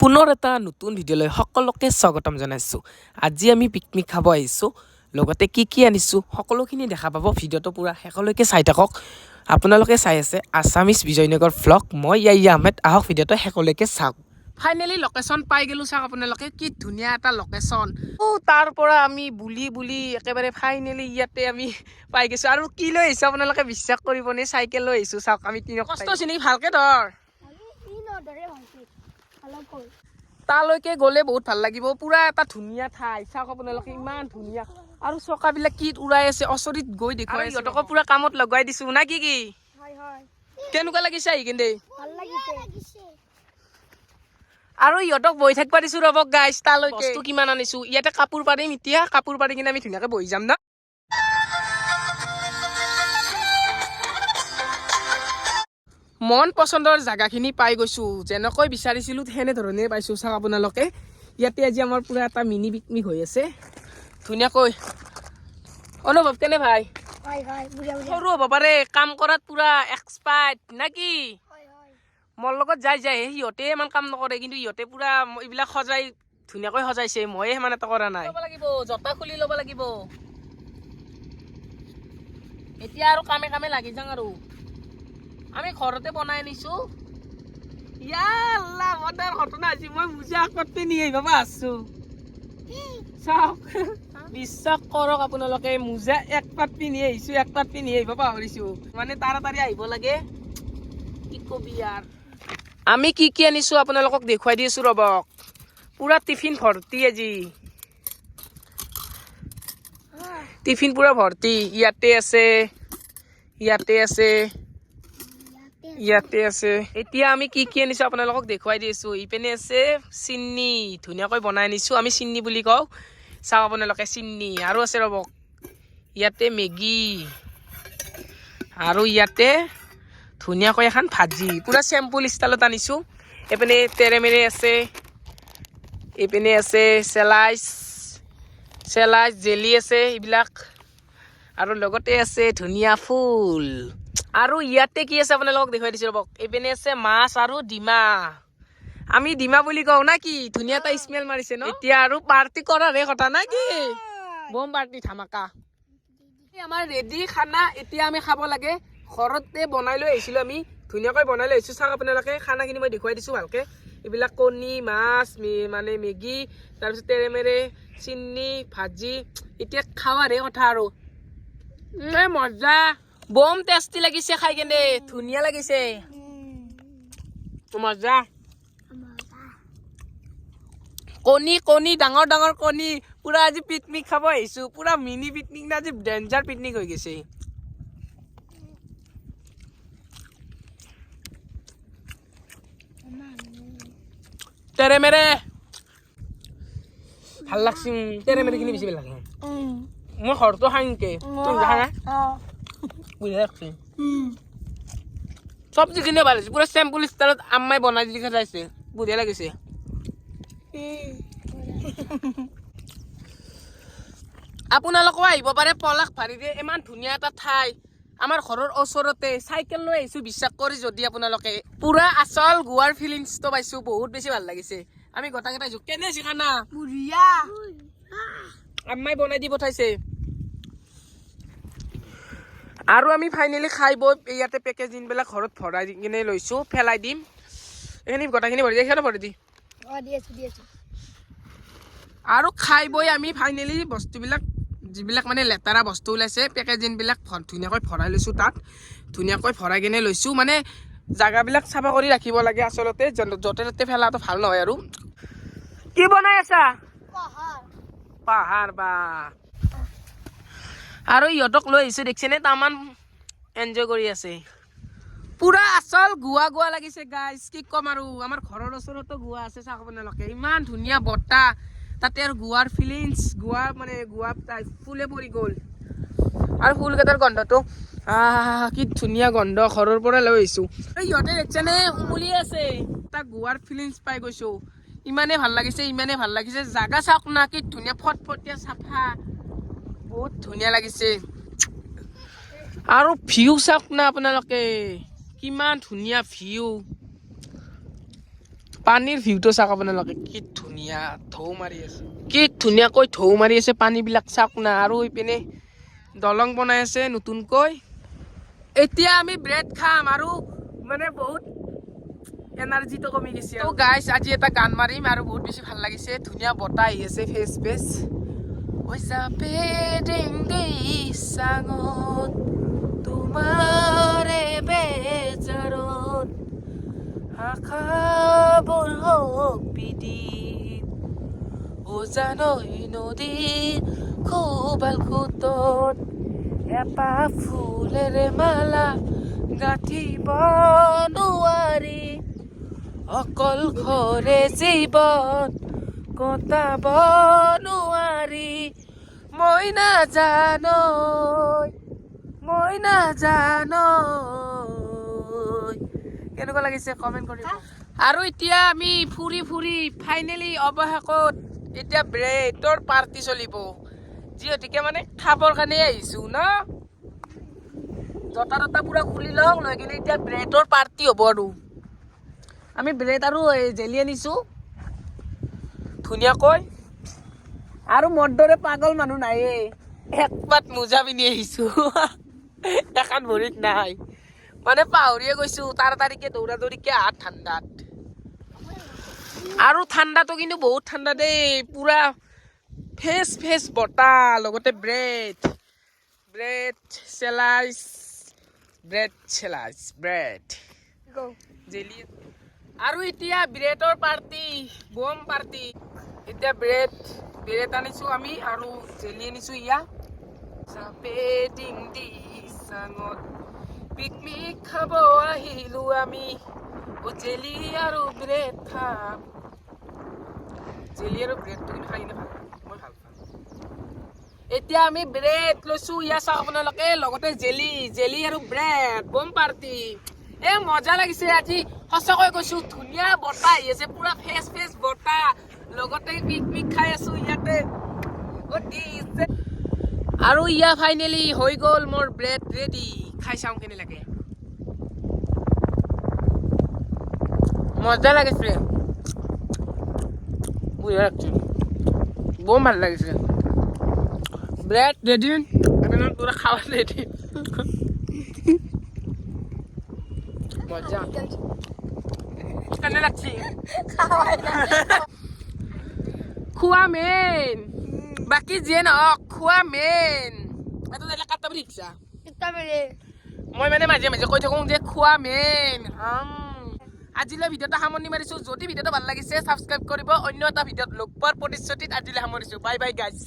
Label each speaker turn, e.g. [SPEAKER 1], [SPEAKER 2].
[SPEAKER 1] পুনৰ এটা নতুন ভিডিঅ'লৈ সকলোকে স্বাগতম জনাইছোঁ। আজি আমি পিকনিক খাব আহিছোঁ লগতে কি কি আনিছোঁ সকলোখিনি দেখা পাব ভিডিঅ'টো পূৰা শেষলৈকে চাই থাকক। আপোনালোকে চাই আছে আছামিজ বিজয়নগৰ ভ্লগ মই ইয়াই আহমেদ আহক ভিডিঅ'টো শেষলৈকে চাওক। ফাইনেলি লোকেশ্যন পাই গ'লোঁ চাওক আপোনালোকে কি ধুনীয়া এটা লোকেশ্যন অ' তাৰ পৰা আমি বুলি বুলি একেবাৰে ফাইনেলি ইয়াতে আমি পাই গৈছোঁ। আৰু কি লৈ আহিছোঁ আপোনালোকে বিশ্বাস কৰিবনে? চাইকেল লৈ আহিছোঁ চাওক আমি তিনি কষ্ট চিনি ভালকৈ ধৰ। তালৈকে গ'লে বহুত ভালো লাগিব। পুৰা এটা ধুনীয়া ঠাই। চাওক আপোনালোকে ইমান ধুনীয়া। আৰু চকাবিলাক কি উৰাই আছে অচৰিত গৈ দেখুৱাই সিহঁতকো পুৰা কামত লগাই দিছো না কি কি? কেনেকুৱা লাগিছে আহি কিনে? আৰু ইহঁতক বহি থাকিব দিছো ৰ'ব গাইছ তালৈকে। বস্তু কিমান আনিছো? ইয়াতে কাপোৰ পাৰিম এতিয়া কাপোৰ পাৰি কিনে আমি ধুনীয়াকে বহি যাম না? মন পচন্দৰ জাগাখিনি পাই গৈছো। যেনেকৈ বিচাৰিছিলো সেনেধৰণে পাইছো। চাওক আপোনালোকে ইয়াতে আজি আমাৰ পুৰা এটা মিনি পিকনিক হৈ আছে। ধুনীয়াকৈ। অনুভৱ কেনে ভাই? সৰু হ'ব পাৰে কাম কৰাত পুৰা এক্সপাৰ্ট নে কি? মোৰ লগত যাই যায় সিহঁতে ইমান কাম নকৰে কিন্তু ইহঁতে পুৰা এইবিলাক সজাই ধুনীয়াকৈ সজাইছে। ময়ে সিমান এটা কৰা নাই। লাগিব জোতা খুলি ল'ব লাগিব। এতিয়া আৰু কামে কামে লাগি যাওঁ আৰু। আমি ঘৰতে বনাই আনিছো। ইয়াল্লা মদাৰ ঘটনা হৈছে মই মোজা আগত পিন্ধি আহিব আছো। চাওক, বিশ্বাস কৰক আপোনালোকে, মোজা এক পাত পিন্ধি আহিছো, এক পাত পিন্ধি আহিব পাহৰিছো। মানে তাড়াতাড়ি আহিব লাগে। কি কবি ইয়াৰ আমি কি কি আনিছো আপোনালোকক দেখুৱাই দি আছো ৰ'বক পুৰা টিফিন ভৰ্তি আজি। টিফিন পুৰা ভৰ্তি। ইয়াতে আছে ইয়াতে আছে। ইয়াতে আছে। এতিয়া আমি কি কি আনিছো আপোনালোকক দেখুৱাই দিছো ইপিনে আছে চিন্নি, ধুনীয়াকৈ বনাই আনিছো। আমি চিন্নি বুলি কওঁ। চাওক আপোনালোকে চিন্নি। আৰু আছে ৰ'ব। ইয়াতে মেগী। আৰু ইয়াতে ধুনীয়াকৈ এখন ভাজি। পূৰা চেম্পুল ষ্টাইলত আনিছো। এইপিনে তেৰেমেৰে আছে। এইপিনে আছে চেলাইচ। চেলাইচ, জেলি আছে এইবিলাক। আৰু লগতে আছে ধুনীয়া ফুল। আৰু ইয়াতে কি আছে আপোনালোকক দেখুৱাই দিছো ৰ'বক এইপিনে আছে মাছ আৰু ডিমা। আমি ডিমা বুলি কওঁ না কি? ধুনীয়া এটা স্মেল মাৰিছে ন? এতিয়া আৰু পাৰ্টি কৰাৰহে কথা না কি? বম পাৰ্টি ধামাকা। আমাৰ ৰেডি খানা এতিয়া আমি খাব লাগে। ঘৰতে বনাই লৈ আহিছিলো আমি ধুনীয়াকৈ বনাই লৈ আহিছো। চাওক আপোনালোকে খানাখিনি মই দেখুৱাই দিছো ভালকে। এইবিলাক কণী মাছ মানে মেগী তাৰপিছত তেৰেমেৰে চিনি ভাজি এতিয়া খাৱাৰহে কথা আৰু। মজা। বম টেষ্টি লাগিছে খাই কেনে। ধুনীয়া লাগিছে। মজা। কণী কণী ডাঙৰ ডাঙৰ কণী। পুৰা আজি পিকনিক খাব আহিছো। পুৰা মিনি পিকনিক না আজি ডেঞ্জাৰ পিকনিক হৈ গৈছে। তেৰে মেৰে। ভাল লাগছে। তেৰে মেৰে খিনি বেছি ভাল লাগে। মই ঘৰতো খাই নেকি লাগছে চব্জি খিনিও ভালো হৈছে পুৰা চেম্পুল ষ্টাইলত আম্মাই বনাই দি খাইছে বঢ়িয়া লাগিছে। আপোনালোকেও আহিব পাৰে পলাশ ভাৰীৰে ইমান ধুনীয়া এটা ঠাই। আমাৰ ঘৰৰ ওচৰতে চাইকেল লৈ আহিছো বিশ্বাস কৰি যদি আপোনালোকে। পুৰা আচল গোৱাৰ ফিলিংছটো পাইছো বহুত বেছি ভালো লাগিছে। আমি গোটাকেইটা কেনে খানা আম্মাই বনাই দি পঠাইছে। আৰু আমি ফাইনেলি খাই বৈ ইয়াতে পেকেজিংবিলাক ঘৰত ভৰাই কিনে লৈছো পেলাই দিম। এইখিনি গোটাখিনি ভৰি দিয়ে ভৰি দি। আৰু খাই বৈ আমি ফাইনেলি বস্তুবিলাক যিবিলাক মানে লেতেৰা বস্তু ওলাইছে পেকেজিংবিলাক ধুনীয়াকৈ ভৰাই লৈছোঁ তাত। ধুনীয়াকৈ ভৰাই কিনে লৈছোঁ মানে জাগাবিলাক চাফা কৰি ৰাখিব লাগে আচলতে য'তে ত'তে পেলাটো ভালো নহয় আৰু। কি বনাই আছা? পাহাৰ বা আৰু ইহঁতক লৈ আহিছোঁ দেখিছেনে? তামান এনজয় কৰি আছে। পুৰা আচল গোৱা গোৱা লাগিছে গাইজ কি ক'ম আৰু? আমাৰ ঘৰৰ ওচৰতো গোৱা আছে চাওক আপোনালোকে। ইমান ধুনীয়া বতাহ তাতে আৰু গোৱাৰ ফিলিংছ গোৱা মানে গোৱা ফুলে পৰি গ'ল। আৰু ফুলকেইটাৰ গন্ধটো। কি ধুনীয়া গন্ধ। ঘৰৰ পৰা লৈ আহিছোঁ। ইহঁতে দেখিছেনে? উমলি আছে। তাক গোৱাৰ ফিলিংছ পাই গৈছোঁ। ইমানেই ভাল লাগিছে ইমানেই ভাল লাগিছে। জাগা চাওক না কি ধুনীয়া ফটফটীয়া চাফা। বহুত ধুনীয়া লাগিছে। আৰু ভিউ চাওক না আপোনালোকে, কিমান ধুনীয়া ভিউ পানীৰ ভিউটো চাওক আপোনালোকে, কি ধুনীয়া ঢৌ মাৰি আছে। কি ধুনীয়াকৈ ঢৌ মাৰি আছে পানীবিলাক চাওক না, আৰু ইপিনে দলং বনাই আছে নতুনকৈ। এতিয়া আমি ব্ৰেড খাম আৰু মানে বহুত এনাৰ্জিটো কমি গৈছে গাইছ আজি এটা গান মাৰিম আৰু বহুত বেছি ভালো লাগিছে। ধুনীয়া বতাহ আহি আছে ফেচ ফেচ পইচাপে ডেংগেই চাঙত তোমাৰে বেজাৰত আশাবোৰ হওক বিদিত উজানৈ নদীৰ কোবাল সোঁতত এপাহ ফুলেৰে মালা গাঁঠিব নোৱাৰি অকল ঘৰে জীৱন কটাব নোৱাৰি মই নাজানো মই নাজানো কেনেকুৱা লাগিছে কমেণ্ট কৰিব? আৰু এতিয়া আমি ফুৰি ফুৰি ফাইনেলি অৱশেষত এতিয়া ব্ৰেডৰ পাৰ্টি চলিব। যিহেতুকে মানে খাবৰ কাৰণে আহিছো, ন? জোতা ততা পুৰা খুলি লওঁ লৈ কিনে এতিয়া ব্ৰেডৰ পাৰ্টি হ'ব আৰু। আমি ব্ৰেড আৰু জেলি আনিছো। ধুনীয়াকৈ আৰু মোৰ দৰে পাগল মানুহ নায়ে একপাত মোজা পিন্ধি আহিছো। এখন ভৰিত নাই। মানে পাহৰিয়ে গৈছো তাড়াতাড়িকে দৌৰা দৌৰিকে আহ ঠাণ্ডাত। আৰু ঠাণ্ডাটো কিন্তু বহুত ঠাণ্ডা দেই পুৰা ফেচ ফেচ বতাহ লগতে bread bread slice bread slice bread. Jelly. আৰু এতিয়া ব্ৰেডৰ পাৰ্টি বম পাৰ্টি। এতিয়া ব্ৰেড ব্ৰেড আনিছো আমি আৰু জেলি আনিছো ইয়া। চাপে ডিং দি চাঙত। পিকনিক খাব আহিলো আমি। জেলি আৰু ব্ৰেড খাম। জেলি আৰু ব্ৰেডটো কিন্তু খাই লাগে। মই ভাল পাওঁ। এতিয়া আমি ব্ৰেড লৈছো ইয়া চাওক আপোনালোকে লগতে জেলি জেলি আৰু ব্ৰেড বম পাৰ্টি। এ মজা লাগিছে আজি। সঁচাকৈ কৈছো ধুনীয়া বতাহ আহি আছে পুৰা ফেচ ফেচ বতাহ। লগতে পিকনিক খাই আছো ইয়াতে। আৰু ইয়া ফাইনেলি হৈ গ'ল মোৰ ব্ৰেড ৰেডি খাই চাওঁ কেনে লাগে। মজা লাগিছে। বঢ়িয়া লাগছে বৰ ভালো লাগিছে। ব্ৰেড ৰেডি আপোনাৰ পুৰা খাৱা ৰেডি মজা। কেনে লাগছে? খোৱা মেইন বাকী যিয়ে নহওক খোৱা মেইন এইটো তেলে কাটাব দেখিছা মই মানে মাজে মাজে কৈ থাকোঁ যে খোৱা মেইন আজিলৈ ভিডিঅ'টা সামৰণি মাৰিছোঁ যদি ভিডিঅ'টো ভালো লাগিছে ছাবস্ক্ৰাইব কৰিব অন্য এটা ভিডিঅ'ত লগ পোৱাৰ প্ৰতিশ্ৰুতিত আজিলৈ সামৰিছোঁ বাই বাই গাইজ